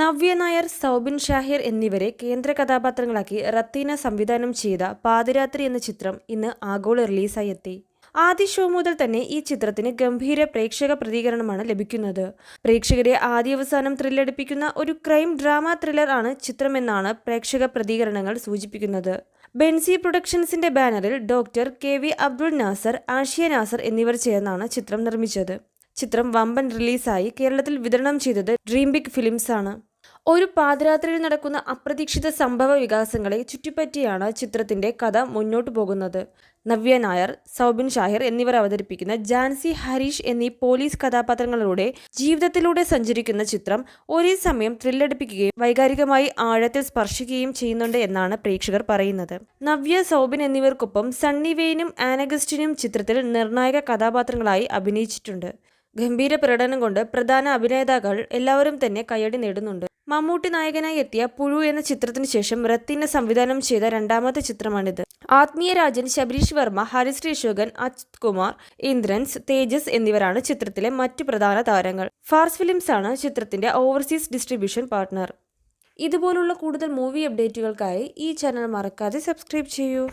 നവ്യ നായർ സൗബിൻ ഷാഹിർ എന്നിവരെ കേന്ദ്ര കഥാപാത്രങ്ങളാക്കി റത്തീന സംവിധാനം ചെയ്ത പാതിരാത്രി എന്ന ചിത്രം ഇന്ന് ആഗോള റിലീസായി എത്തി. ആദ്യ ഷോ മുതൽ തന്നെ ഈ ചിത്രത്തിന് ഗംഭീര പ്രേക്ഷക പ്രതികരണമാണ് ലഭിക്കുന്നത്. പ്രേക്ഷകരെ ആദ്യാവസാനം ത്രില്ലടിപ്പിക്കുന്ന ഒരു ക്രൈം ഡ്രാമ ത്രില്ലർ ആണ് ചിത്രമെന്നാണ് പ്രേക്ഷക പ്രതികരണങ്ങൾ സൂചിപ്പിക്കുന്നത്. ബെൻസി പ്രൊഡക്ഷൻസിന്റെ ബാനറിൽ doctor K V Abdul Nasser Ashiya Nasser എന്നിവർ ചേർന്നാണ് ചിത്രം നിർമ്മിച്ചത്. ചിത്രം വമ്പൻ റിലീസായി കേരളത്തിൽ വിതരണം ചെയ്തത് ഡ്രീം ബിഗ് ഫിലിംസ് ആണ്. ഒരു പാതിരാത്രിയിൽ നടക്കുന്ന അപ്രതീക്ഷിത സംഭവ വികാസങ്ങളെ ചുറ്റിപ്പറ്റിയാണ് ചിത്രത്തിന്റെ കഥ മുന്നോട്ട് പോകുന്നത്. നവ്യ നായർ സൗബിൻ ഷാഹിർ എന്നിവർ അവതരിപ്പിക്കുന്ന ജാൻസി ഹരീഷ് എന്നീ പോലീസ് കഥാപാത്രങ്ങളിലൂടെ ജീവിതത്തിലൂടെ സഞ്ചരിക്കുന്ന ചിത്രം ഒരേ സമയം ത്രില്ലടിപ്പിക്കുകയും വൈകാരികമായി ആഴത്തിൽ സ്പർശിക്കുകയും ചെയ്യുന്നുണ്ട് എന്നാണ് പ്രേക്ഷകർ പറയുന്നത്. നവ്യ സൗബിൻ എന്നിവർക്കൊപ്പം സണ്ണി വെയിനും ആനഗസ്റ്റിനും ചിത്രത്തിൽ നിർണായക കഥാപാത്രങ്ങളായി അഭിനയിച്ചിട്ടുണ്ട്. ഗംഭീര പ്രകടനം കൊണ്ട് പ്രധാന അഭിനേതാക്കൾ എല്ലാവരും തന്നെ കയ്യടി നേടുന്നുണ്ട്. മമ്മൂട്ടി നായകനായി എത്തിയ പുഴു എന്ന ചിത്രത്തിന് ശേഷം റത്തിനെ സംവിധാനം ചെയ്ത രണ്ടാമത്തെ ചിത്രമാണിത്. ആത്മീയ രാജൻ ശബരീഷ് വർമ്മ ഹരിശ്രീ അശോകൻ അജിത് കുമാർ ഇന്ദ്രൻസ് തേജസ് എന്നിവരാണ് ചിത്രത്തിലെ മറ്റ് പ്രധാന താരങ്ങൾ. ഫാർസ് ഫിലിംസ് ആണ് ചിത്രത്തിന്റെ ഓവർസീസ് ഡിസ്ട്രിബ്യൂഷൻ പാർട്ട്ണർ. ഇതുപോലുള്ള കൂടുതൽ മൂവി അപ്ഡേറ്റുകൾക്കായി ഈ ചാനൽ മറക്കാതെ സബ്സ്ക്രൈബ് ചെയ്യൂ.